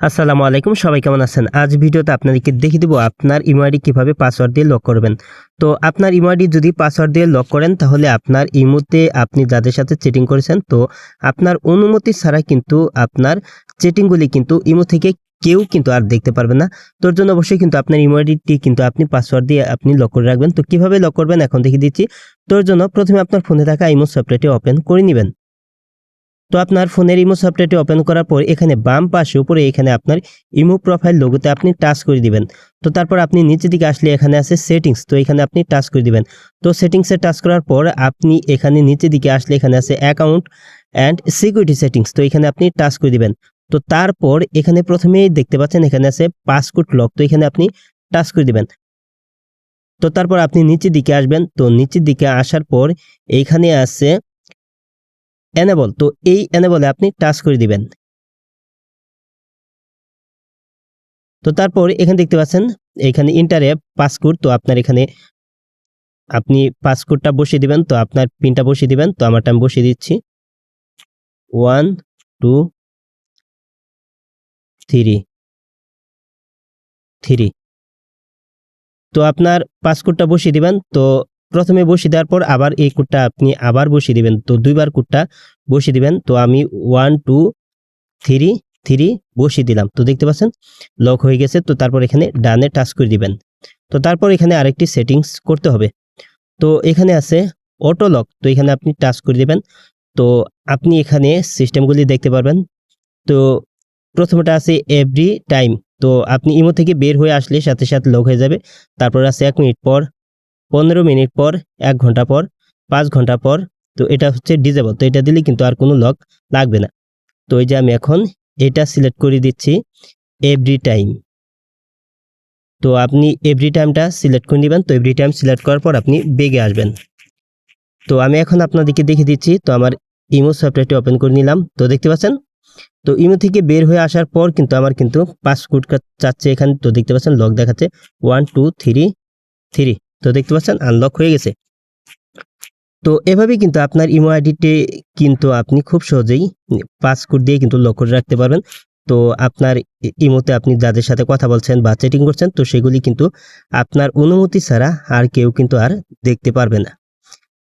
আসসালামু আলাইকুম, সবাই কেমন আছেন? আজ ভিডিওতে আপনাদেরকে দেখিয়ে দেবো আপনার ইমোআইডি কীভাবে পাসওয়ার্ড দিয়ে লক করবেন। তো আপনার ইমোআইডি যদি পাসওয়ার্ড দিয়ে লক করেন, তাহলে আপনার ইমোতে আপনি যাদের সাথে চেটিং করেছেন, তো আপনার অনুমতি ছাড়া কিন্তু আপনার চেটিংগুলি কিন্তু ইমো থেকে কেউ কিন্তু আর দেখতে পারবে না। তোর জন্য অবশ্যই কিন্তু আপনার ইমোআইডিটি কিন্তু আপনি পাসওয়ার্ড দিয়ে আপনি লক করে রাখবেন। তো কীভাবে লক করবেন, এখন দেখিয়ে দিচ্ছি। তোর জন্য প্রথমে আপনার ফোনে থাকা ইমো সফটওয়্যারটি ওপেন করে নেবেন। তো আপনার ফোনের ইমো সফটওয়্যারটি ওপেন করার পর এখানে বাম পাশে উপরে এখানে আপনার ইমো প্রোফাইল লোগোতে আপনি টাচ করে দিবেন। তো তারপর আপনি নিচের দিকে আসলে এখানে আছে সেটিংস, তো এখানে আপনি টাচ করে দিবেন। তো সেটিংসে টাচ করার পর আপনি এখানে নিচের দিকে আসলে এখানে আছে অ্যাকাউন্ট অ্যান্ড সিকিউরিটি সেটিংস, তো এখানে আপনি টাচ করে দিবেন। তো তারপর এখানে প্রথমেই দেখতে পাচ্ছেন এখানে আছে পাসপোর্ট লক, তো এখানে আপনি টাচ করে দিবেন। তো তারপর আপনি নিচের দিকে আসবেন, তো নিচের দিকে আসার পর এইখানে আছে এনেবল তো এই এনেবলে আপনি টাচ করে দিবেন। তো তারপর এখানে দেখতে পাচ্ছেন, এখানে ইন্টারে পাসকোড তো আপনার এখানে আপনি পাসকোডটা বসিয়ে দিবেন, তো আপনার পিনটা বসিয়ে দিবেন, তো আমারটা আমি বসিয়ে দিচ্ছি। ওয়ান টু থ্রি থ্রি তো আপনার পাসকোডটা বসিয়ে দিবেন, তো প্রথমে বসিয়ে দেওয়ার পর আবার এই কোডটা আপনি আবার বসিয়ে দিবেন। তো দুইবার কোডটা বসিয়ে দিবেন। তো আমি ওয়ান টু থ্রি থ্রি বসিয়ে দিলাম। তো দেখতে পাচ্ছেন লক হয়ে গেছে। তো তারপর এখানে ডানে টাচ করে দিবেন। তো তারপর এখানে আরেকটি সেটিংস করতে হবে। তো এখানে আছে অটো লক তো এখানে আপনি টাচ করে দেবেন। তো আপনি এখানে সিস্টেমগুলি দেখতে পারবেন। তো প্রথমটা আছে এভরি টাইম তো আপনি ইমো থেকে বের হয়ে আসলে সাথে সাথে লক হয়ে যাবে। তারপর আছে এক মিনিট পর পনেরো মিনিট পর, এক ঘণ্টা পর, পাঁচ ঘণ্টা পর, তো এটা হচ্ছে ডিজেবল তো এটা দিলে কিন্তু আর কোনো লক লাগবে না। তো এই যে আমি এখন এটা সিলেক্ট করে দিচ্ছি এভরি টাইম তো আপনি এভরি টাইমটা সিলেক্ট করে নেবেন, তো এভরি টাইম সিলেক্ট করার পর আপনি বেগে আসবেন। তো আমি এখন আপনাদেরকে দেখে দিচ্ছি, তো আমার ইমো সফটওয়্যারটি ওপেন করে নিলাম, তো দেখতে পাচ্ছেন? তো ইমো থেকে বের হয়ে আসার পর কিন্তু আমার কিন্তু পাসপোর্ট চাচ্ছে এখানে, তো দেখতে পাচ্ছেন লক দেখাচ্ছে ওয়ান টু থ্রি থ্রি তো দেখতে পাচ্ছেন আনলক হয়ে গেছে। তো এভাবেই কিন্তু আপনার ইমো আইডিটি কিন্তু আপনি খুব সহজেই পাসকোড দিয়ে কিন্তু লক করে রাখতে পারবেন। তো আপনার ইমোতে আপনি যাদের সাথে কথা বলছেন বা চ্যাটিং করছেন, তো সেগুলি কিন্তু আপনার অনুমতি ছাড়া আর কেউ কিন্তু আর দেখতে পারবে না।